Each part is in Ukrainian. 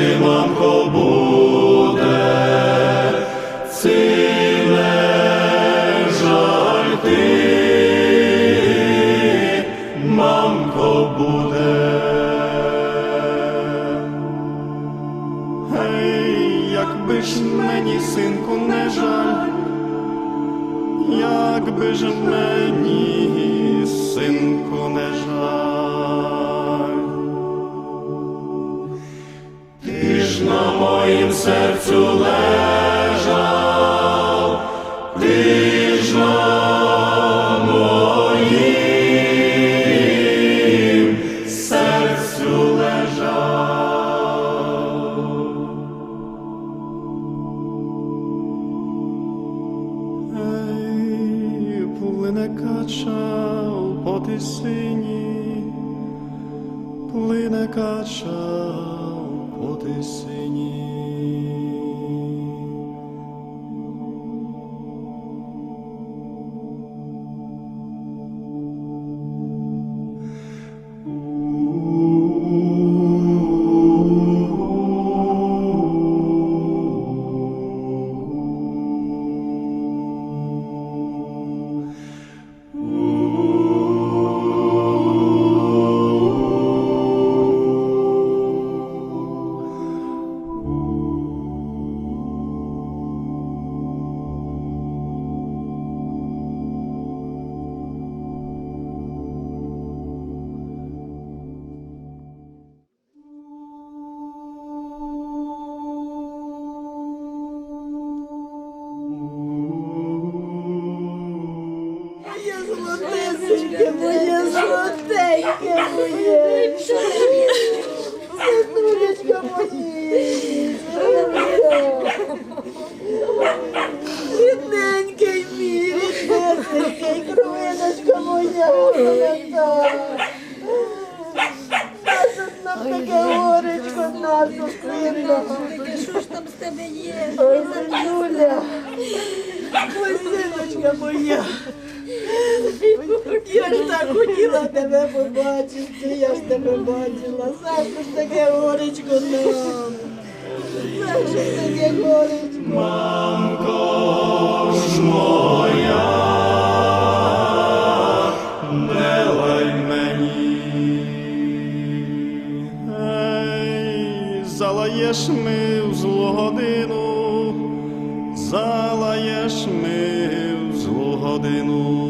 Ти, мамко, буде, не жаль ти, мамко, буде. Гей, якби ж мені, синку, не жаль, якби ж мені, синку, не жаль. Серцю лежав, золотесеньке, моє золотеньке моє. Синулечка моє. Рідненький мій, ріднесенький, кровиночка моя, нам таке горечко, нашу сина. Що ж там з тебе є? Ой, синуля. Ой, синочка моя. Я ж так хотіла тебе побачити, я ж тебе бачила. Завжди ж таке горечко нам. Завжди ж таке горечко. Мамко ж моя, мені. Залаєш ми в злу годину, залаєш ми в злу годину.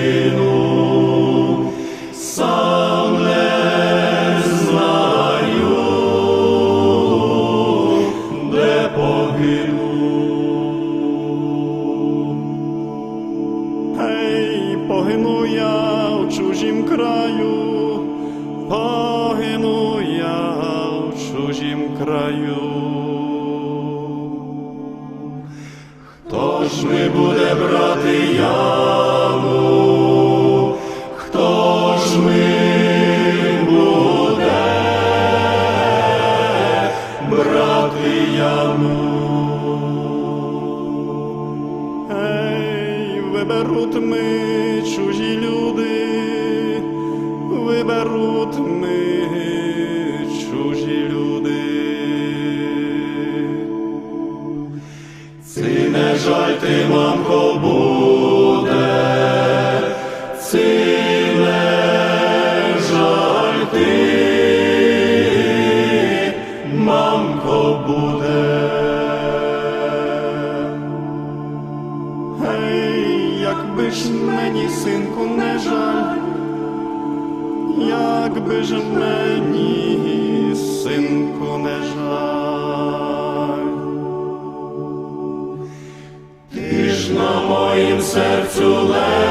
серцю легко.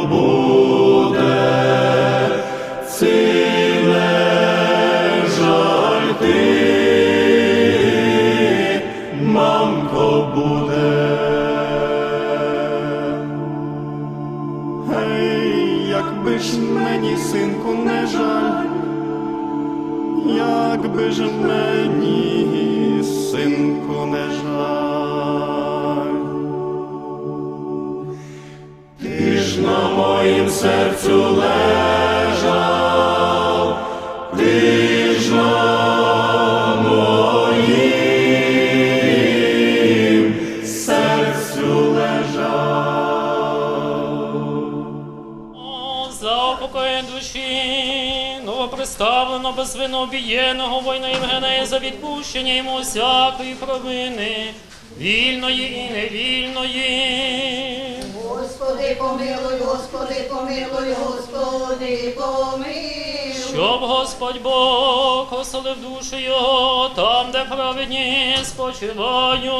новоприставлено безвинно обієного воїна Євгена і за відпущення йому всякої провини, вільної і невільної. Господи, помилуй, Господи, помилуй, Господи, помилуй. Щоб Господь Бог оселив душу його там, де праведні спочивають.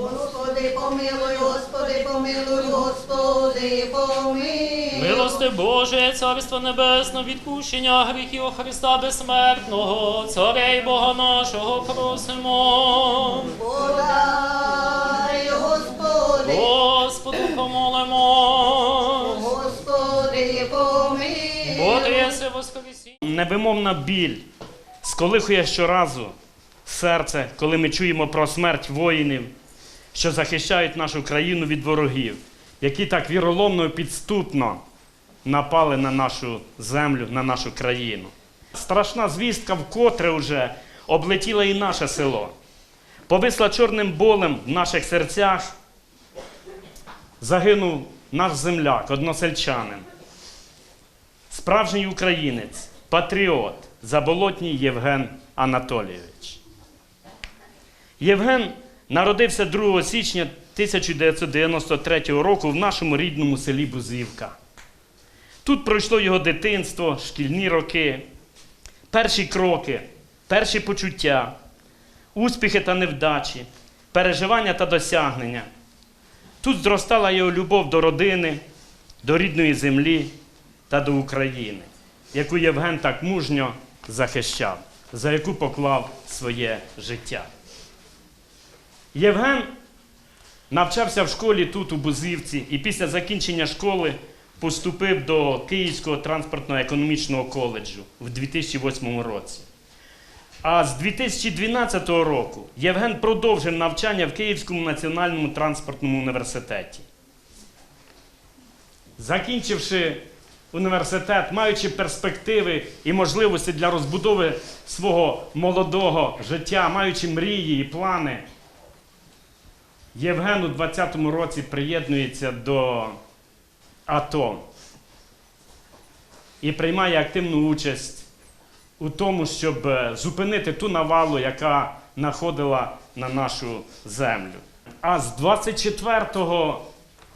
Господи, помилуй, помилуй, Господи, помилуй. Милости Боже, Царство Небесне, відпущення гріхів Христа безсмертного, Царя і Бога нашого просимо. Подай, Господи, Господу помолимо. Господи, помилуй. Бо ти єси воскресіння. Невимовна біль сколихує щоразу серце, коли ми чуємо про смерть воїнів, що захищають нашу країну від ворогів, які так віроломно і підступно напали на нашу землю, на нашу країну. Страшна звістка вкотре вже облетіла і наше село. Повисла чорним болем в наших серцях. Загинув наш земляк, односельчанин. Справжній українець, патріот, заболотній Євген Анатолійович. Євген народився 2 січня 1993 року в нашому рідному селі Бузівка. Тут пройшло його дитинство, шкільні роки, перші кроки, перші почуття, успіхи та невдачі, переживання та досягнення. Тут зростала його любов до родини, до рідної землі та до України, яку Євген так мужньо захищав, за яку поклав своє життя. Євген навчався в школі тут, у Бузівці, і після закінчення школи поступив до Київського транспортно-економічного коледжу в 2008 році. А з 2012 року Євген продовжив навчання в Київському національному транспортному університеті. Закінчивши університет, маючи перспективи і можливості для розбудови свого молодого життя, маючи мрії і плани, Євген у 20-му році приєднується до АТО і приймає активну участь у тому, щоб е, зупинити ту навалу, яка находила на нашу землю. А з 24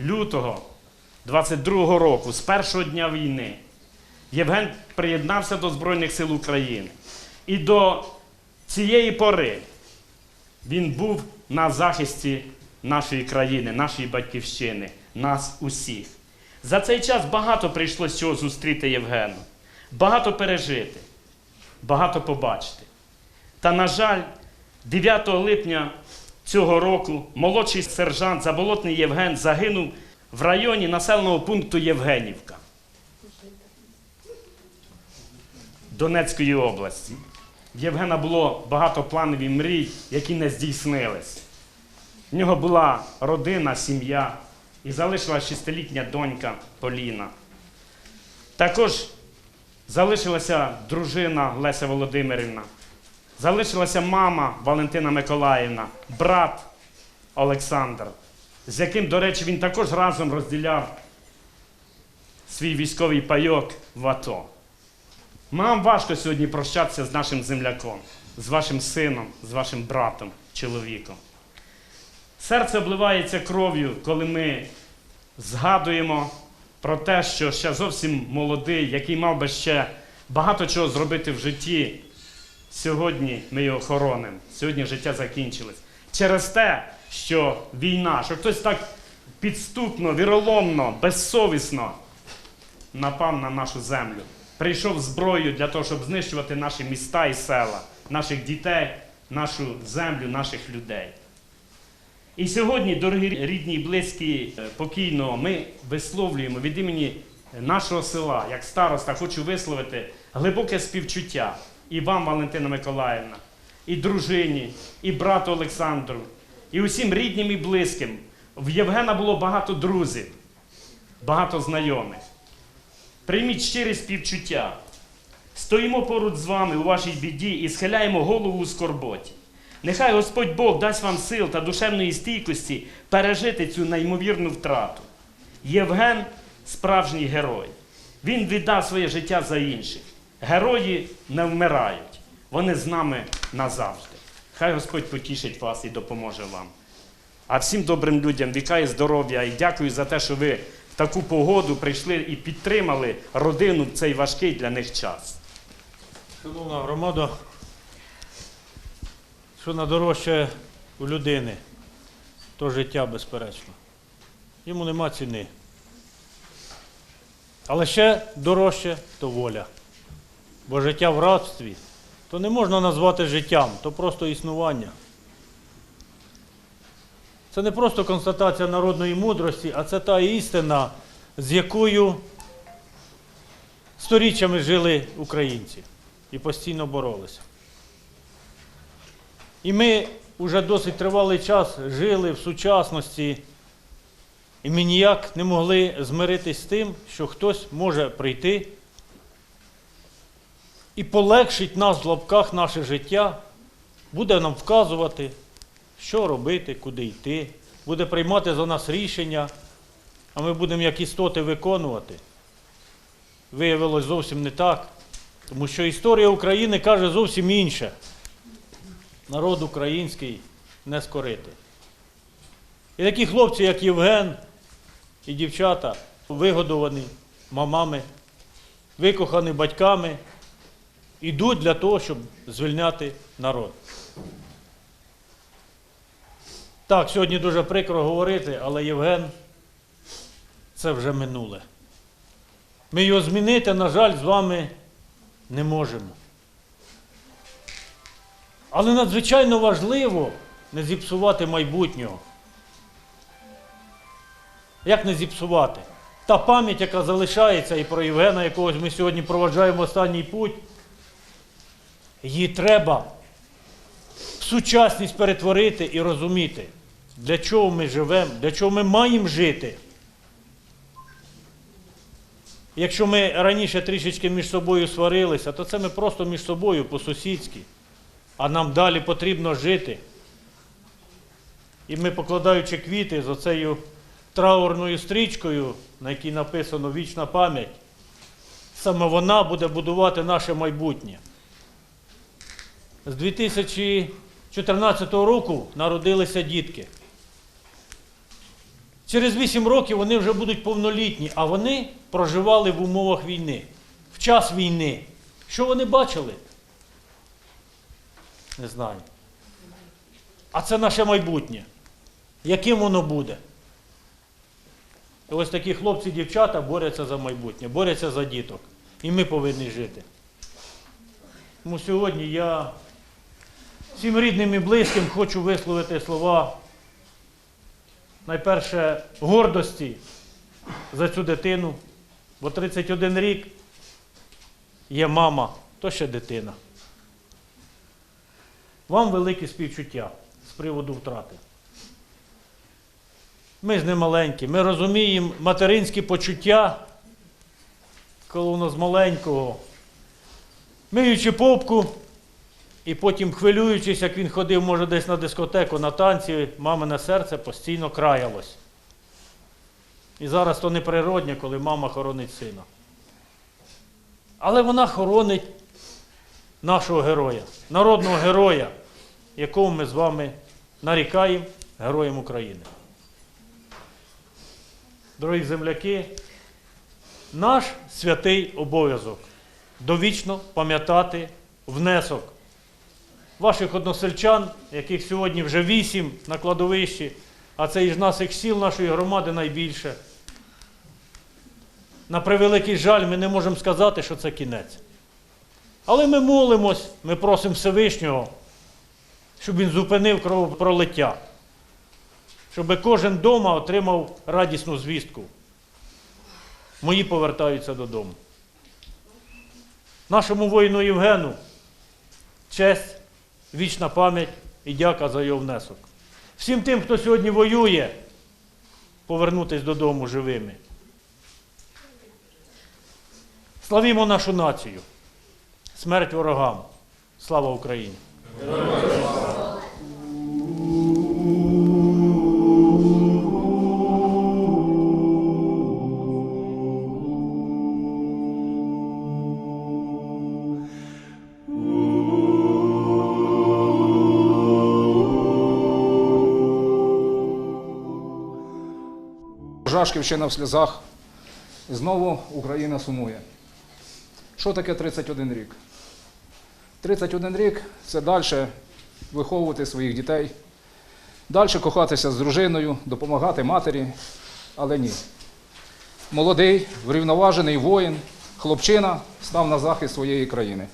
лютого 22 року, з першого дня війни, Євген приєднався до Збройних сил України. І до цієї пори він був на захисті нашої країни, нашої батьківщини, нас усіх. За цей час багато прийшлося цього зустріти Євгену, багато пережити, багато побачити. Та, на жаль, 9 липня цього року молодший сержант Заболотний Євген загинув в районі населеного пункту Євгенівка Донецької області. В Євгена було багато планів і мрій, які не здійснились. В нього була родина, сім'я і залишилась шестилітня донька Поліна. Також залишилася дружина Леся Володимирівна, залишилася мама Валентина Миколаївна, брат Олександр, з яким, до речі, він також разом розділяв свій військовий пайок в АТО. Нам важко сьогодні прощатися з нашим земляком, з вашим сином, з вашим братом, чоловіком. Серце обливається кров'ю, коли ми згадуємо про те, що ще зовсім молодий, який мав би ще багато чого зробити в житті. Сьогодні ми його хоронимо. Сьогодні життя закінчилось. Через те, що війна, що хтось так підступно, віроломно, безсовісно напав на нашу землю. Прийшов зброєю для того, щоб знищувати наші міста і села, наших дітей, нашу землю, наших людей. І сьогодні, дорогі рідні і близькі е, покійного, ми висловлюємо від імені нашого села, як староста, хочу висловити глибоке співчуття і вам, Валентина Миколаївна, і дружині, і брату Олександру, і усім рідним і близьким. В Євгена було багато друзів, багато знайомих. Прийміть щире співчуття. Стоїмо поруч з вами у вашій біді і схиляємо голову у скорботі. Нехай Господь Бог дасть вам сил та душевної стійкості пережити цю неймовірну втрату. Євген справжній герой. Він віддав своє життя за інших. Герої не вмирають. Вони з нами назавжди. Хай Господь потішить вас і допоможе вам. А всім добрим людям віка і здоров'я і дякую за те, що ви в таку погоду прийшли і підтримали родину в цей важкий для них час. Шановна громада, що найдорожче у людини, то життя, безперечно. Йому нема ціни. Але ще дорожче то воля. Бо життя в рабстві то не можна назвати життям, то просто існування. Це не просто констатація народної мудрості, а це та істина, з якою сторіччями жили українці і постійно боролися. І ми вже досить тривалий час жили в сучасності, і ми ніяк не могли змиритись з тим, що хтось може прийти і полегшить нас в лапках наше життя, буде нам вказувати, що робити, куди йти, буде приймати за нас рішення, а ми будемо як істоти виконувати. Виявилось зовсім не так. Тому що історія України каже зовсім інше. Народ український не скорити. І такі хлопці, як Євген і дівчата, вигодовані мамами, викохані батьками, йдуть для того, щоб звільняти народ. Так, сьогодні дуже прикро говорити, але Євген це вже минуле. Ми його змінити, на жаль, з вами не можемо. Але надзвичайно важливо не зіпсувати майбутнього. Як не зіпсувати? Та пам'ять, яка залишається і про Євгена, якогось ми сьогодні проваджаємо останній путь, її треба в сучасність перетворити і розуміти, для чого ми живемо, для чого ми маємо жити. Якщо ми раніше трішечки між собою сварилися, то це ми просто між собою по-сусідськи. А нам далі потрібно жити. І ми, покладаючи квіти з оцею траурною стрічкою, на якій написано вічна пам'ять, саме вона буде будувати наше майбутнє. З 2014 року народилися дітки. Через 8 років вони вже будуть повнолітні, а вони проживали в умовах війни, в час війни. Що вони бачили? Не знаю. А це наше майбутнє. Яким воно буде? І ось такі хлопці дівчата борються за майбутнє, борються за діток. І ми повинні жити. Тому сьогодні я всім рідним і близьким хочу висловити слова найперше гордості за цю дитину, бо 31 рік є мама, то ще дитина. Вам велике співчуття з приводу втрати. Ми ж не маленькі, ми розуміємо материнські почуття, коли воно з маленького, миючи попку, і потім хвилюючись, як він ходив, може, десь на дискотеку, на танці, мамине серце постійно краялось. І зараз то неприродне, коли мама хоронить сина. Але вона хоронить нашого героя, народного героя, якого ми з вами нарікаємо Героєм України. Дорогі земляки, наш святий обов'язок довічно пам'ятати внесок ваших односельчан, яких сьогодні вже вісім на кладовищі, а це із наших сіл нашої громади найбільше. На превеликий жаль, ми не можемо сказати, що це кінець. Але ми молимось, ми просимо Всевишнього, щоб він зупинив кровопролиття, щоб кожен вдома отримав радісну звістку. Мої повертаються додому. Нашому воїну Євгену честь, вічна пам'ять і дяка за його внесок. Всім тим, хто сьогодні воює, повернутися додому живими. Славімо нашу націю. Смерть ворогам. Слава Україні! Жашківщина в сльозах. Знову Україна сумує. Що таке 31 рік? 31 рік це далі виховувати своїх дітей, далі кохатися з дружиною, допомагати матері, але ні. Молодий, врівноважений воїн, хлопчина став на захист своєї країни.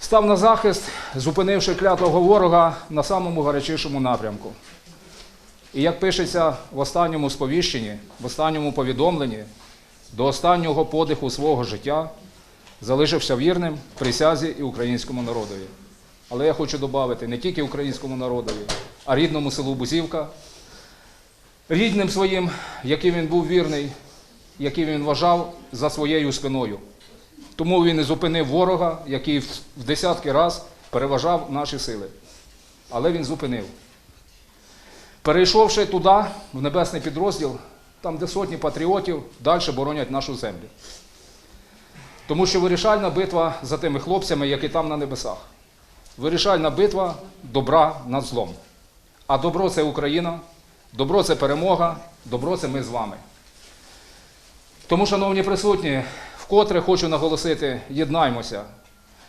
Став на захист, зупинивши клятого ворога на самому гарячішому напрямку. І як пишеться в останньому сповіщенні, в останньому повідомленні, до останнього подиху свого життя залишився вірним присязі і українському народові. Але я хочу додати не тільки українському народові, а рідному селу Бузівка, рідним своїм, яким він був вірний, який він вважав за своєю спиною. Тому він і зупинив ворога, який в десятки раз переважав наші сили. Але він зупинив. Перейшовши туди, в небесний підрозділ, там, де сотні патріотів далі боронять нашу землю. Тому що вирішальна битва за тими хлопцями, які там на небесах. Вирішальна битва добра над злом. А добро це Україна, добро це перемога, добро це ми з вами. Тому, шановні присутні, вкотре хочу наголосити: єднаймося.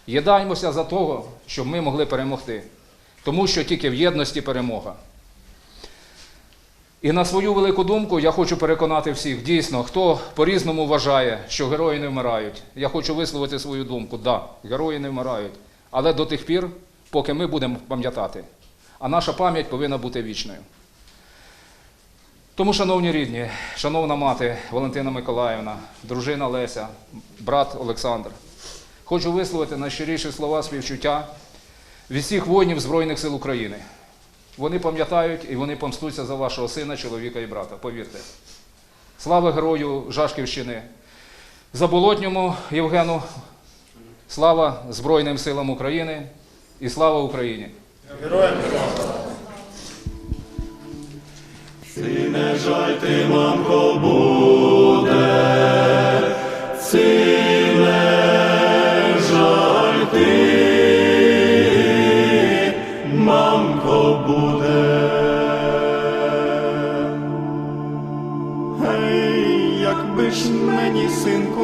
Єднаймося за того, щоб ми могли перемогти. Тому що тільки в єдності перемога. І на свою велику думку я хочу переконати всіх, дійсно, хто по-різному вважає, що герої не вмирають. Я хочу висловити свою думку. Да, герої не вмирають. Але до тих пір, поки ми будемо пам'ятати. А наша пам'ять повинна бути вічною. Тому, шановні рідні, шановна мати Валентина Миколаївна, дружина Леся, брат Олександр, хочу висловити найщиріші слова співчуття від всіх воїнів Збройних сил України. Вони пам'ятають і вони помстуться за вашого сина, чоловіка і брата. Повірте. Слава герою Жашківщини, Заболотньому Євгену, слава Збройним силам України і слава Україні! Не жаль ти, мамко, буде, си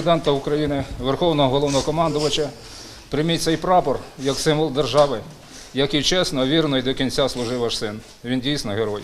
президента України, Верховного головнокомандувача, прийміть цей прапор як символ держави, який чесно, вірно і до кінця служив ваш син. Він дійсно герой.